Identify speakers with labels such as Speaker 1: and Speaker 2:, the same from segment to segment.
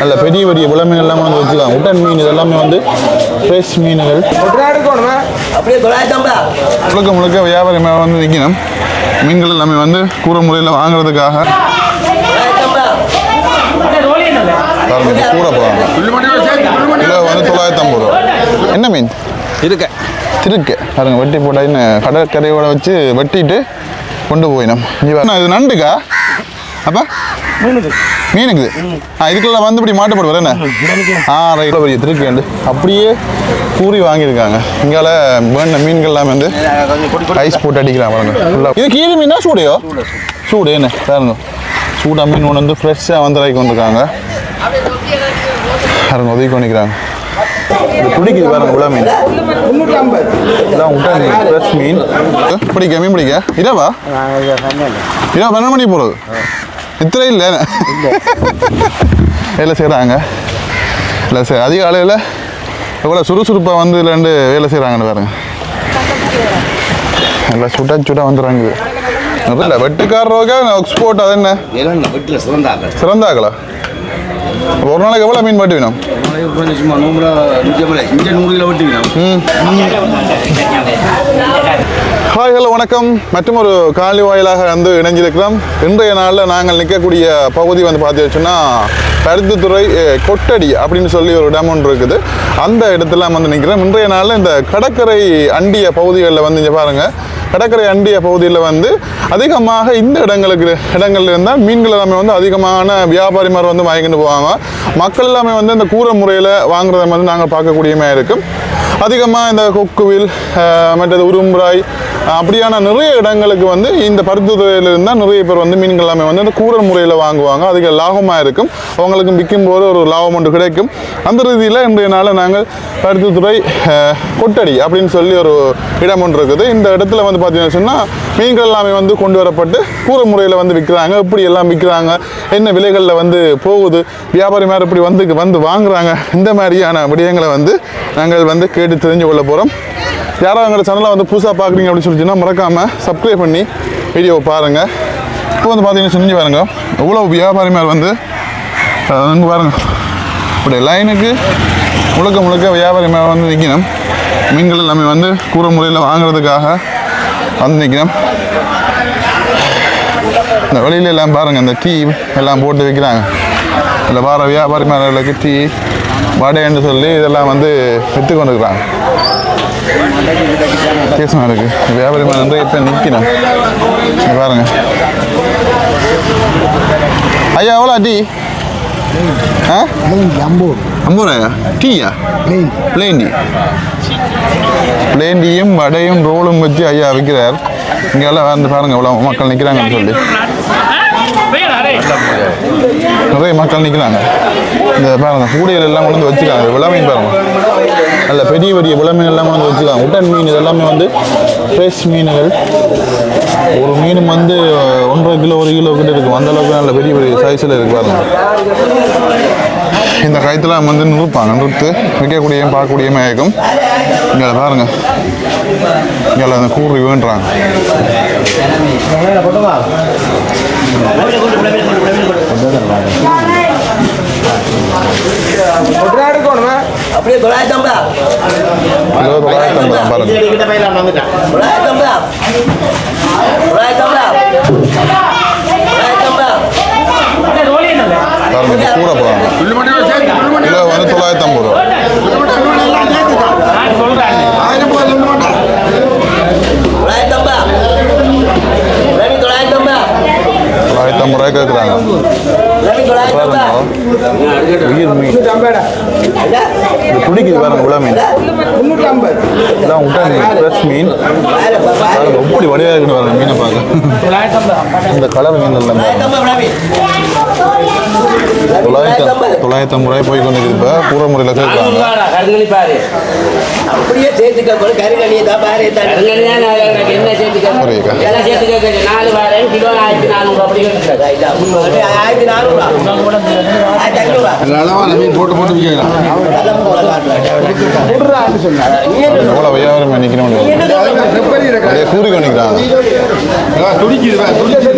Speaker 1: நல்ல பெரிய பெரிய வில மீன் எல்லாமே வந்து வச்சுக்கலாம் உடன் மீன் இதெல்லாமே வந்து ஃப்ரெஷ் மீன்கள். முழுக்க முழுக்க வியாபாரி மேலே வந்து நிற்கணும் மீன்கள் எல்லாமே வந்து கூற முறையில் வாங்குறதுக்காக. கூற போகிறாங்க கிலோ வந்து தொள்ளாயிரத்தி ஐம்பது ரூபா. என்ன மீன்?
Speaker 2: இருக்க
Speaker 1: திருக்கு. பாருங்க வெட்டி போட்டால் இன்னும் கடற்கரையோட வச்சு வெட்டிட்டு கொண்டு போயிடும். இது நண்டுக்கா? அப்போ மீனுக்கு ஆ இதுக்குள்ள வந்து இப்படி மாட்டு போடுவார் என்ன? ஆ ரைட். பெரிய திருக்கு அப்படியே கூறி வாங்கியிருக்காங்க. இங்கால வேண்ட மீன்கள் எல்லாமே வந்து ஐஸ் போட்டு அடிக்கிறாங்க பாருங்க. இது கீழே மீனா சூடையோ? சூடு என்ன? பாருங்க சூடா மீன் ஒன்று வந்து ஃப்ரெஷ்ஷாக வந்து இறக்கி வந்திருக்காங்க. பாருங்க உதவி பண்ணிக்கிறாங்க பிடிக்குது பாருங்க உள்ள மீன். இதான் விட்டா மீன் ஃப்ரெஷ் மீன். பிடிக்க மீன் பிடிக்க? இரவா? இரவா பன்னெண்டு மணிக்கு போகிறது இத்தனை இல்லை. வேலை செய்கிறாங்க இல்லை சார் அதிக காலையில் எவ்வளோ சுறுசுறுப்பாக வந்து இதுல வேலை செய்கிறாங்கன்னு பாருங்க. எல்லாம் சுட்டா சுட்டா வந்துடுறாங்க இல்லை வெட்டுக்காரரோக எக்ஸ்போர்ட் அது என்ன? சிறந்தாங்களா ஒரு நாளைக்கு எவ்வளோ மீன் மாட்டி வேணும்
Speaker 2: நூறு கிலோ வெட்டிக்கணும்
Speaker 1: ஹாய் ஹலோ வணக்கம். மற்றும் ஒரு காலி வாயிலாக வந்து இணைஞ்சிருக்கிறோம் இன்றைய நாளில் நாங்கள் நிற்கக்கூடிய பகுதி வந்து பார்த்தீங்கன்னா பருத்தித்துறை அஹ், கொட்டடி அப்படின்னு சொல்லி ஒரு இடம் ஒன்று இருக்குது. அந்த இடத்துல வந்து நிற்கிறோம். இன்றைய நாளில் இந்த கடற்கரை அண்டிய பகுதிகளில் வந்து இங்கே பாருங்கள் கடற்கரை அண்டிய பகுதியில் வந்து அதிகமாக இந்த இடங்களுக்கு இடங்கள்ல இருந்தால் மீன்கள் எல்லாமே வந்து அதிகமான வியாபாரிமார் வந்து வாங்கிட்டு போவாங்க. மக்கள் எல்லாமே வந்து இந்த கூரை முறையில் வாங்குறத வந்து நாங்கள் பார்க்கக்கூடியமே இருக்கும். அதிகமாக இந்த கொக்குவில் மற்றது உரும்புராய் அப்படியான நிறைய இடங்களுக்கு வந்து இந்த பருத்துத்துறையில் இருந்தால் நிறைய பேர் வந்து மீன்கள் எல்லாமே வந்து இந்த கூரல் முறையில் வாங்குவாங்க. அதிக லாபமாக இருக்கும். அவங்களுக்கு விற்கும் போது ஒரு லாபம் ஒன்று கிடைக்கும். அந்த ரீதியில் இன்றைய நாளில் நாங்கள் பருத்தித்துறை கொட்டடி அப்படின்னு சொல்லி ஒரு இடம் ஒன்று இருக்குது. இந்த இடத்துல வந்து பார்த்தீங்கன்னு சொன்னால் மீன்கள் எல்லாமே வந்து கொண்டு வரப்பட்டு கூரை முறையில் வந்து விற்கிறாங்க எப்படி எல்லாம் விற்கிறாங்க என்ன விலைகளில் வந்து போகுது? வியாபாரி மாதிரி இப்படி வந்து வந்து வாங்குறாங்க? இந்த மாதிரியான விடயங்களை வந்து நாங்கள் வந்து கேட்டு தெரிஞ்சு கொள்ள போகிறோம் யாராவது எங்களை சேனலை வந்து புதுசாக பார்க்குறீங்க அப்படின்னு சொல்லிச்சுன்னா மறக்காமல் சப்ஸ்கிரைப் பண்ணி வீடியோவை பாருங்கள் இப்போ வந்து பார்த்தீங்கன்னா செஞ்சு பாருங்க எவ்வளோ வியாபாரி மாதிரி வந்து பாருங்கள் பாருங்க. இப்படி லைனுக்கு முழுக்க முழுக்க வியாபாரி வந்து நிற்கணும் மீன்கள் எல்லாமே வந்து கூற முறையில் வாங்குறதுக்காக வந்து நிற்கணும் இந்த வெளியில எல்லாம் பாருங்கள் இந்த டீ எல்லாம் போட்டு வைக்கிறாங்க. இல்லை வார வியாபாரி மேலுக்கு டீ வடைன்னு சொல்லி இதெல்லாம் வந்து விற்று கொண்டு இருக்கிறாங்க வித்தியாசமாக இருக்கு. வியாபாரி மேலே வந்து இப்போ இங்க பாருங்க. ஐயா எவ்வளோ டீ? ஆ?
Speaker 3: ஐம்பது
Speaker 1: ஐம்பது ரூபாயா? டீயா? பிளேன் டீ பிளேன் டீயும் வடையும் ரோலும் வச்சு ஐயா விற்கிறார். இங்கெல்லாம் வந்து பாருங்க இவ்வளோ மக்கள் நிற்கிறாங்கன்னு சொல்லி. நிறைய மக்கள் நிற்கிறாங்க இந்த பாருங்க கூடைகள் எல்லாம் கொண்டு வந்து வச்சுக்காங்க விள மீன் பாருங்க. நல்ல பெரிய பெரிய விள மீன் எல்லாம் கொண்டு வந்து வச்சுக்காங்க உடன் மீன் இதெல்லாமே வந்து ஃப்ரெஷ் மீன்கள். ஒரு மீன் வந்து ஒன்றரை கிலோ ஒரு கிலோ கிட்ட இருக்கும் அந்த அளவுக்கு நல்ல பெரிய பெரிய சைஸில் இருக்கு பாருங்க. இந்த கயத்தெல்லாம் வந்து நிறுப்பாங்க நிறுத்து விற்கக்கூடிய பார்க்கக்கூடியமே இருக்கும் இங்கே பாருங்க. இங்கே அந்த கூறி வேண்டுறாங்க.
Speaker 4: அப்படியே தொள்ளாயிரத்தம்பா
Speaker 1: கிலோ தொள்ளாயிரத்தி ஐம்பது பாருங்க.
Speaker 4: தொள்ளாயிரத்தம்பா தொள்ளாயிரத்தம்பா தொள்ளாயிரத்தம்பா
Speaker 1: பாருங்க இப்போ கூட போகிறாங்க கிலோ வந்து தொள்ளாயிரத்தி ஐம்பது ரூபா தொள்ளாயிரத்தி ஐம்பது ரூபாய் கேட்குறாங்க உயிர் மீன். பிடிக்குது பாருங்க உள்ள மீன். விட்டா மீன் ஃப்ரெஷ் மீன். பாருங்க எப்படி வடிவாக இருக்குன்னு பாருங்க மீனை பார்க்க. இந்த கலர் மீன் இல்லை தொள்ளாயிரத்தி தொள்ளாயிரத்தி ஐம்பது ரூபாய் போய் கொண்டு இப்போ. பூர. முறையில்
Speaker 2: மீன் போட்டு போட்டு விற்கலாம்
Speaker 1: எவ்வளோ வியாபாரம் கூறி கொண்டிக்கிறாங்க
Speaker 2: துடிக்குது துடிக்குது.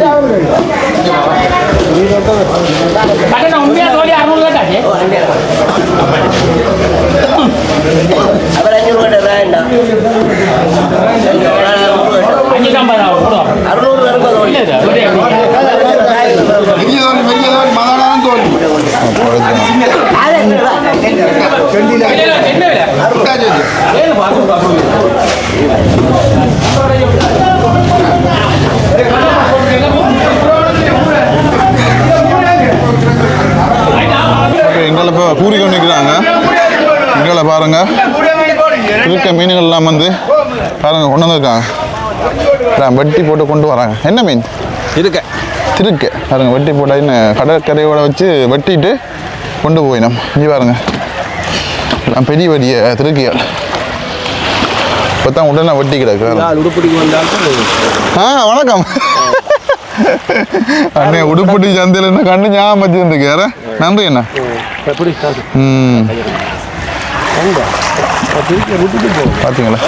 Speaker 5: பட்டன் உண்மையா தோழி அறுநூறு கேட்டாச்சு
Speaker 4: வேண்டாம்
Speaker 5: ஐம்பது
Speaker 4: அறுநூறு இருக்கும்
Speaker 1: எங்களை இப்போ கூறி கொண்டிருக்கிறாங்க எங்களை பாருங்க. இருக்க மீன்கள்லாம் வந்து பாருங்க கொண்டு வந்திருக்காங்க. வெட்டி போட்டு கொண்டு வராங்க. என்ன மீன்?
Speaker 2: இருக்க
Speaker 1: திருக்கு. பாருங்க வெட்டி போட்டு இன்னும் கடற்கரையோட வச்சு வெட்டிட்டு கொண்டு போயினோம் இங்கே பாருங்க. எல்லாம் பெரிய பெரிய திருக்கிகள். இப்போ தான் உடனே வெட்டி கிடக்கு. ஆ வணக்கம். அண்ணே உடுப்பட்டி சந்தையில் என்ன கண்டு ஞாபகம் வச்சுருந்துக்கார நன்றி அண்ணா.
Speaker 2: எப்படி
Speaker 1: ம். பார்த்தீங்களா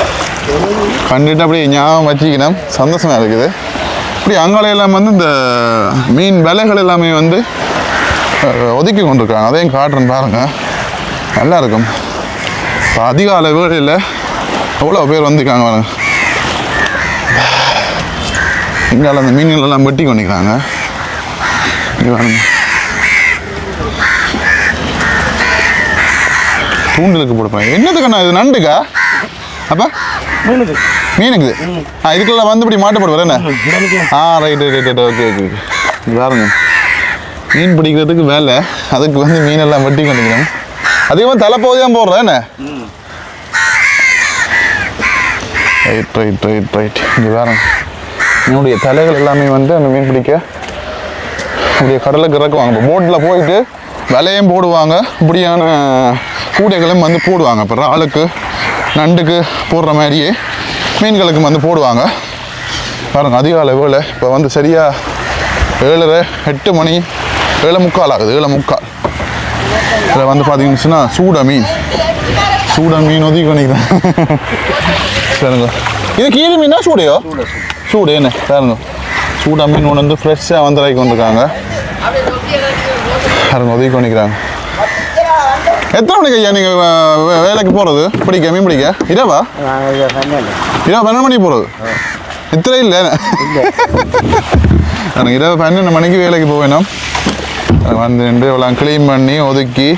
Speaker 1: கண்டுட்டு அப்படியே ஞாபகம் வச்சுக்கணும். சந்தோஷமா இருக்குது. இப்படி அங்காலையெல்லாம் வந்து இந்த மீன் விலைகள் எல்லாமே வந்து ஒதுக்கி கொண்டிருக்காங்க. அதையும் காட்டுறேன் பாருங்க. நல்லா இருக்கும் இப்போ அதிகாலை வேளையில் எவ்வளோ பேர் வந்திருக்காங்க பாருங்க. இங்கால அந்த மீன்கள் எல்லாம் வெட்டி கொண்டிருக்காங்க. இங்க தூண்டலுக்கு போடுப்பாங்க என்னதுக்கண்ணா இது? நண்டுக்கா? அப்பா மீனுக்கு. மீனுக்கு? ஆ இதுக்குள்ள வந்து இப்படி மாட்டு போடுவார் என்ன? ஆ right right right okay okay okay பாருங்க. மீன் பிடிக்கிறதுக்கு வேலை. அதுக்கு வந்து மீனெல்லாம் வெட்டி கொண்டிருக்கணும் அதிகமாக தலைப்பகுதி தான் போடுறேன் என்ன? ரைட் ரைட் ரைட் ரைட் இங்கே பாருங்க. என்னுடைய தலைகள் எல்லாமே வந்து அந்த மீன் பிடிக்க அப்படியே கடலுக்கு இறக்குவாங்க. இப்போ போட்டில் போயிட்டு விலையும் போடுவாங்க. இப்படியான கூடைகளும் வந்து போடுவாங்க. இப்போ இறாலுக்கு நண்டுக்கு போடுற மாதிரியே மீன்களுக்கு வந்து போடுவாங்க. பாருங்க அதிக வேலை இப்போ வந்து சரியாக ஏழரை எட்டு மணி ஏழை முக்கால் ஆகுது ஏழை முக்கால். இதில் வந்து பார்த்தீங்கன்னு சூட மீன். சூட மீன் ஒதுக்கி பண்ணிக்கிறேன் சரிங்க இது கீரி மீனா சூடையோ? சூடு என்ன? பாருங்க. சூடா மீன் ஒன்று வந்து ஃப்ரெஷ்ஷாக வந்து வந்திருக்காங்க பாருங்க உதவி பண்ணிக்கிறாங்க எத்தனை மணிக்கு ஐயா நீங்கள் வேலைக்கு போகிறது பிடிக்க மீன் பிடிக்க? இரவா? இரவு பன்னெண்டு மணிக்கு போகிறது இத்தனை இல்லை. எனக்கு இரவு பன்னெண்டு மணிக்கு வேலைக்கு போவேணும் வந்து நின்று எவ்வளோ க்ளீன் பண்ணி ஒதுக்கி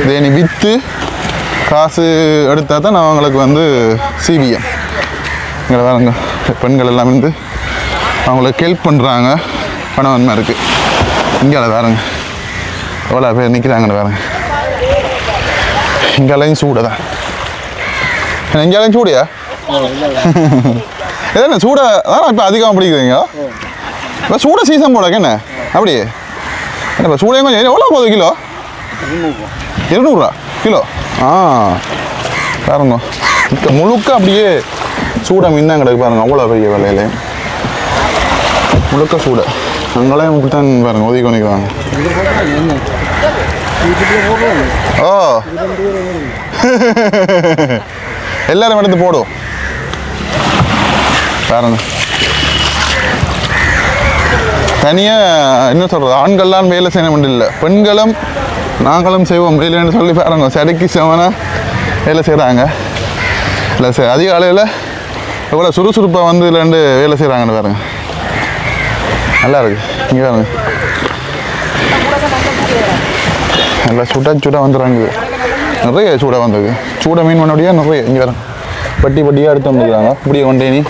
Speaker 1: இதை நீ விற்று காசு எடுத்தால் தான் நான் அவங்களுக்கு வந்து சிபிஎம் இங்கே பாருங்க பெண்கள் எல்லாம் வந்து அவங்களுக்கு ஹெல்ப் பண்ணுறாங்க பணவன்மை இருக்குது இங்கே வேறுங்க எவ்வளோ பேர் நிற்கிறாங்கன்னு வேறுங்க இங்கெல்லாம் சூடு தான். இங்கெல்லாம் சூடியா? எதனா சூட அதான் இப்போ அதிகமாக பிடிக்கிறீங்க இப்போ சூட சீசன் போட என்ன? அப்படியே என்ன இப்போ சூடையும் கொஞ்சம் எவ்வளோ போகுது கிலோ? இருநூறுவா. கிலோ? ஆ. பாருங்க. முழுக்க அப்படியே சூட மீன் தான் கிடக்கு பாருங்க அவ்வளோ பெரிய விலையில. முழுக்க சூட. அங்கெல்லாம் தான் பாருங்க ஒதுக்கி பண்ணிக்கிறாங்க ஓ. எல்லாரும் எடுத்து போடும் பாருங்க தனியாக என்ன சொல்கிறது ஆண்கள்லாம் வேலை செய்ய முடியல பெண்களும் நாங்களும் செய்வோம். வேலைன்னு சொல்லி பாருங்க. சடைக்கு செவனாக வேலை செய்கிறாங்க இல்லை சார் அதிகாலையில் எவ்வளோ சுறுசுறுப்பாக வந்து ரெண்டு வேலை செய்கிறாங்கன்னு பாருங்க. நல்லா இருக்குது இங்கே பாருங்கள் நல்லா சுட சுட வந்துடுறாங்க. நிறைய சூட வந்தது. சூட மீன் பண்ணோடையா நிறைய. இங்கே பாருங்க. பட்டி பட்டியாக எடுத்து வந்துருக்காங்க. இப்படியே கொண்டே நீ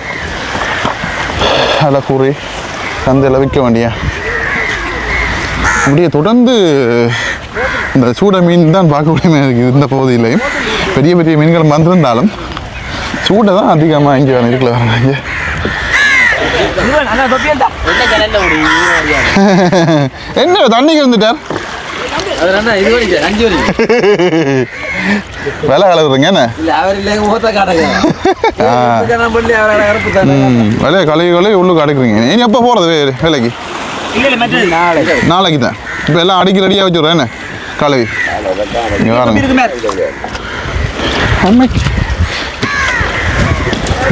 Speaker 1: நல்லா கூறி சந்தையில் விற்க வேண்டிய? அப்படியே தொடர்ந்து இந்த சூட மீன் தான் பார்க்கக்கூடிய இருக்குது இந்த பகுதியிலையும் பெரிய பெரிய மீன்கள் வந்திருந்தாலும் சூடை தான் அதிகமாக இங்கே வேணும். இருக்கல வராங்க என்ன தண்ணிக்கு வந்துட்டார்
Speaker 2: இது வரைக்கும் அஞ்சு வரைக்கும்
Speaker 1: விலை கலக்குறீங்க என்ன? விலையை கழுவி கழுவி உள்ளுக்கு அடுக்குறீங்க. நீ எப்போ போகிறது வேலைக்கு?
Speaker 2: நாளை
Speaker 1: நாளைக்கு. தான். இப்போ எல்லாம் அடிக்கி ரெடியாக வச்சுடுறேன் என்ன? கழுவி.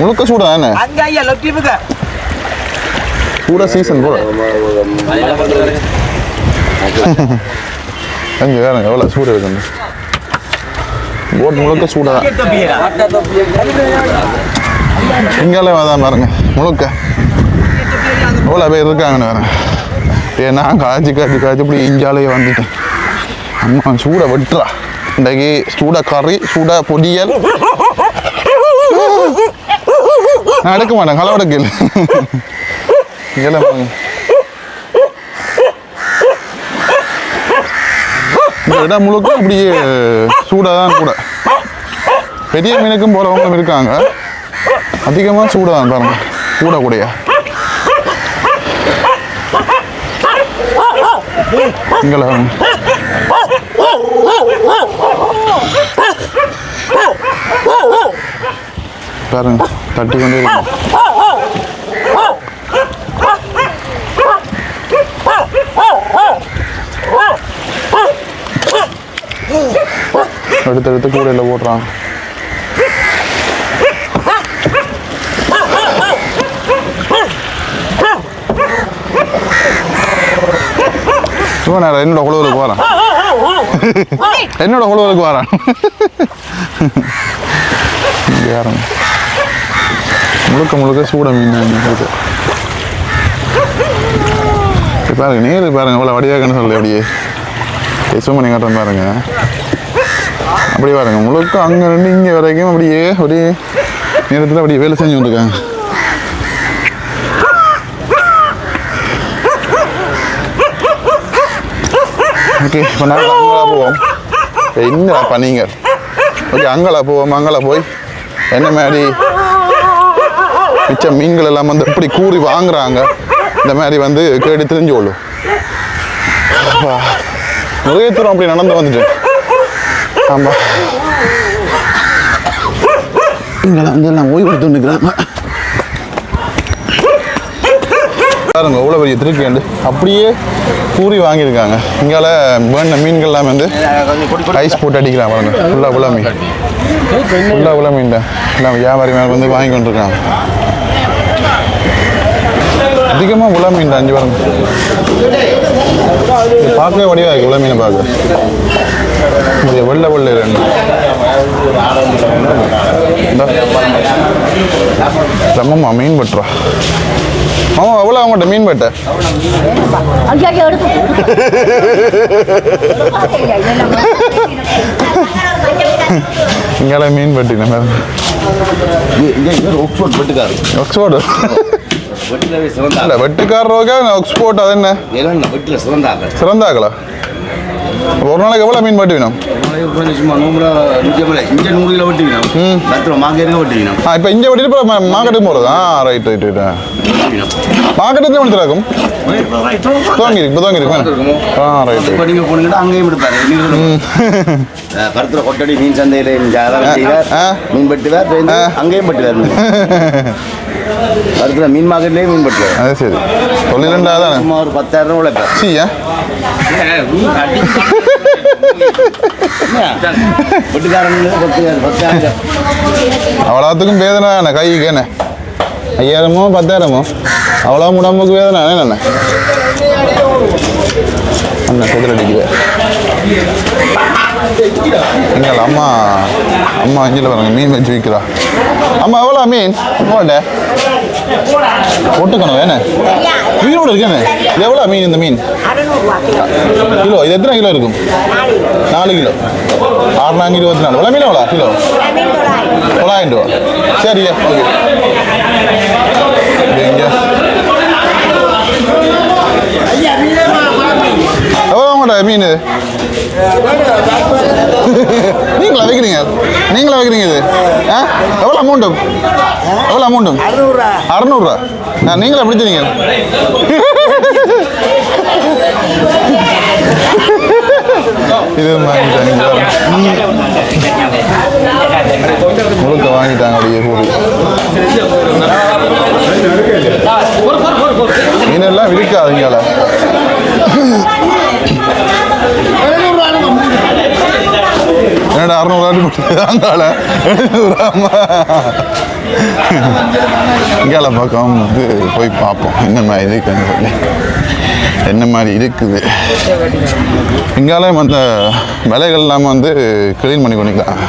Speaker 1: முழுக்க சூடா என்ன?
Speaker 4: அங்க ஐயா லொட்டிப்புக்க
Speaker 1: சூட சீசன் போல. அங்கே வேற எவ்வளோ சூடு இருக்குங்க போட் முழுக்க சூடாக இங்கெல்லாம் வாதான் பாருங்க முழுக்க. எவ்வளோ பேர் இருக்காங்கன்னு வேற ஏன்னா காய்ச்சி காய்ச்சி காய்ச்சி இப்படி இஞ்சாலேயே வந்துட்டேன். அம்மா சூடை வெட்டுறா. இன்றைக்கு சூட கறி சூட பொடியல் நான் எடுக்க மாட்டேன் கலவடக்கில் எடுக்கல இங்கெல்லாம் இந்த இடம் முழுக்க அப்படியே சூடாக தான் கூட. பெரிய மீனுக்கும் போகிறவங்களும் இருக்காங்க. அதிகமாக சூடாக தான் பாருங்க. கூட கூடயா இங்கே பாருங்க தட்டி கொண்டே இருக்கு எடுத்து எடுத்து கூடையில் போடுறான். சும்மா நான் என்னோட குழுவலுக்கு வரேன். என்னோட குழுவலுக்கு வரேன். யாரும் முழுக்க முழுக்க சூட மீன் இது பாருங்க நேரு பாருங்க இவ்வளோ வடிவாகன்னு சொல்லி அப்படியே. சும்மா நீங்கள் பாருங்க. அப்படி பாருங்க. முழுக்க அங்கே இருந்து இங்கே வரைக்கும் அப்படியே ஒரே நேரத்தில் அப்படியே வேலை செஞ்சு கொண்டிருக்காங்க. ஓகே இப்போ நாங்கள் அங்கலா போவோம். என்ன பண்ணீங்க? ஓகே அங்கலா போவோம் அங்கலா போய் என்ன மாதிரி மிச்ச மீன்கள் எல்லாம் வந்து எப்படி கூறி வாங்குறாங்க. இந்த மாதிரி வந்து கேட்டு தெரிஞ்சு கொள்ளும் அப்பா, நிறைய தூரம் அப்படி நடந்து வந்துட்டேன் ஆமாம் இங்கே வந்து எல்லாம் ஓய்வு எடுத்து நிற்கிறாங்க பாருங்க அவ்வளோ பெரிய திருக்கேண்டு அப்படியே பூரி வாங்கியிருக்காங்க. இங்கால வேண்ட மீன்கள் எல்லாம் வந்து ஐஸ் போட்டு அடிக்கலாம் பாருங்க. ஃபுல்லாக உள்ள மீன். ஃபுல்லாக உள்ள மீன் தான். எல்லாம் வியாபாரி மேலே வந்து வாங்கி கொண்டிருக்காங்க. அதிகமாக உள்ள மீன் தான் அஞ்சு பாருங்க. பார்க்கவே வடிவாக இருக்கு உள்ள மீனை பார்க்க இது வெள்ளை வெள்ளை ரம்மம்மா மீன் பட்டுறா மாமா எவ்வளோ அவங்கள்ட்ட மீன் பட்ட இங்கெல்லாம் மீன்
Speaker 2: இங்கே இங்கே ஒக்ஸ்போர்ட் வெட்டுக்காரு சிறந்த
Speaker 1: இல்லை வெட்டுக்காரரோக ஆக்ஸ்போர்ட் அது என்ன?
Speaker 2: எல்லாம் வெட்டில சிறந்த ஆக்கள்
Speaker 1: சிறந்தாக்களா ஒரு நாளைக்கு எவ்வளோ மீன் பட்டி வேணும்
Speaker 2: சும்மா நூற்றி ஐம்பது இங்கே நூறு கிலோ வெட்டி வேணும் பத்து மாங்க இருக்க வெட்டி வேணும்
Speaker 1: ஆ இப்போ இங்கே வெட்டிட்டு இப்போ மார்க்கெட்டுக்கு போகிறது ஆ ரைட் ரைட் ரைட் மார்க்கெட்டு எத்தனை மணி திறக்கும்? துவங்கி இருக்கு இப்போ துவங்கி இருக்கு ஆ ரைட்
Speaker 2: இப்போ நீங்கள் போனீங்கன்னா அங்கேயும் எடுப்பாரு. கொட்டடி மீன் சந்தையில். மீன் வெட்டுவார். அங்கேயும் வெட்டுவார். கருத்துல மீன் மார்க்கெட்லேயும் மீன் வெட்டுவார்.
Speaker 1: அது சரி. தொழிலண்டா தானே
Speaker 2: சும்மா ஒரு பத்தாயிரம் ரூபா பத்து பத்தாயிரம்
Speaker 1: அவ்வளோத்துக்கும் வேதனை தானே கைக்கு என்ன? ஐயாயிரமோ பத்தாயிரமோ? அவ்வளோ உடம்புக்கு வேதனை என்ன அண்ணா. குதிரை அடிக்குது. எங்கள் அம்மா அம்மா அஞ்சில் பாருங்க மீன் வச்சு விற்கிறா. அம்மா எவ்வளோ மீன்? உங்கள்கிட்ட ஒட்டுக்கணும் என்ன உயிரோடு இருக்கேன்னு எவ்வளோ மீன் இந்த மீன்? கிலோ இது எத்தனை கிலோ இருக்கும்? நாலு கிலோ. ஆறுநாங்க இருபத்தி நாலு எவ்வளோ மீன் எவ்வளோ கிலோ. தொள்ளாயிரம் ரூபா. சரியா ஓகே எவ்வளோ உங்கள்கிட்ட மீன்? நீங்களா வைக்கிறீங்க? நீங்களா வைக்கிறீங்க இது? ஆ? எவ்வளோ அமௌண்ட்டு எவ்வளோ அமௌண்ட்டு அறநூறுரூவா நான் நீங்களா பிடிச்சிருங்க இது வாங்கிட்டாங்க. முழுக்க வாங்கிட்டாங்க அப்படியே கூடி மீனெல்லாம் விற்காதுங்கால என்னடா அறநூறுவாட்டு கொடுத்துருக்காங்கால இங்கால பக்கம் வந்து போய் பார்ப்போம். என்னென்ன இதுக்குன்னு சொல்லி என்ன மாதிரி இருக்குது? இங்காலே அந்த விலைகள் இல்லாமல் வந்து க்ளீன் பண்ணி பண்ணிக்கலாம்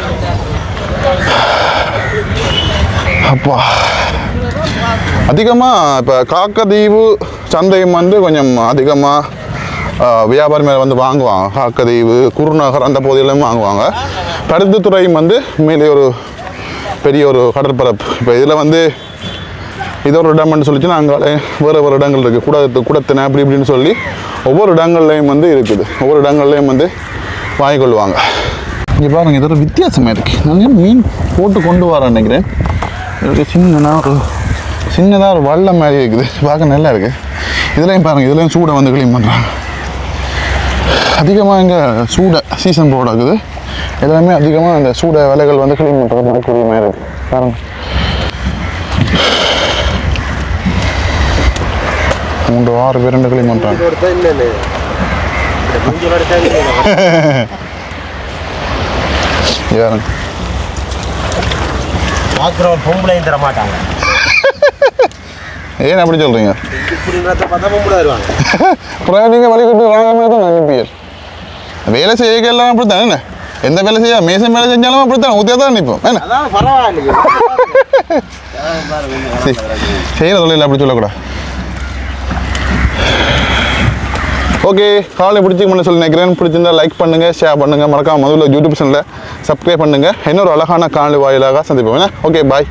Speaker 1: அப்பா. அதிகமாக இப்போ காக்கதீவு சந்தையும் வந்து கொஞ்சம் அதிகமாக வியாபாரி மேலே வந்து வாங்குவாங்க. காக்கதீவு குருநகர் அந்த பகுதியிலும் வாங்குவாங்க. பருத்தித்துறையும் வந்து மேலே ஒரு பெரிய ஒரு கடற்பரப்பு. இப்போ இதில் வந்து இதோ ஒரு இடம்னு சொல்லிச்சுன்னா அங்கே வேறு வேறு இடங்கள் இருக்குது. குடத்து குடத்தின அப்படி இப்படின்னு சொல்லி ஒவ்வொரு இடங்கள்லையும் வந்து இருக்குது. ஒவ்வொரு இடங்கள்லையும் வந்து வாங்கிக்கொள்வாங்க இங்கே பாருங்க இது ஒரு வித்தியாசமாக இருக்குது நான் மீன் போட்டு கொண்டு வரேன் நினைக்கிறேன். இது சின்னனா ஒரு சின்னதாக ஒரு வல்லம் மாதிரி இருக்குது. பார்க்க நல்லா இருக்குது இதுலேயும் பாருங்கள் இதுலேயும் சூடை வந்து க்ளீன் பண்ணுறாங்க அதிகமாக இங்கே சூடை சீசன் போட இருக்குது எல்லாமே அதிகமாக அந்த சூடை விலைகள் வந்து க்ளீன் பண்ணுறது மாதிரி மாதிரி இருக்குது பாருங்கள் மூன்று ஆறு பேர் ரெண்டு க்ளீன் பண்ணுறாங்க யாருங்க
Speaker 6: பார்க்குறவன் பொம்பளையும் தர மாட்டாங்க.
Speaker 1: ஏன் அப்படி
Speaker 6: வருவாங்க
Speaker 1: அப்புறம் நீங்கள் வாங்காம தான் அனுப்பியல் வேலை செய்ய எல்லாம் அப்படி தானே என்ன? எந்த வேலை செய்ய மேசம் வேலை செஞ்சாலும் அப்படி தான் ஊற்றியா தான் நிற்போம் என்ன செய்கிற தொழில் அப்படி சொல்லக்கூடாது. ஓகே காலை பிடிச்சிக்கணும்னு சொல்லி நினைக்கிறேன். பிடிச்சிருந்தா லைக் பண்ணுங்கள் ஷேர் பண்ணுங்கள் மறக்காம முதல்ல யூடியூப் சேனலில் சப்ஸ்கிரைப் பண்ணுங்கள் இன்னொரு அழகான காணொலி வாயிலாக சந்திப்போம். Okay bye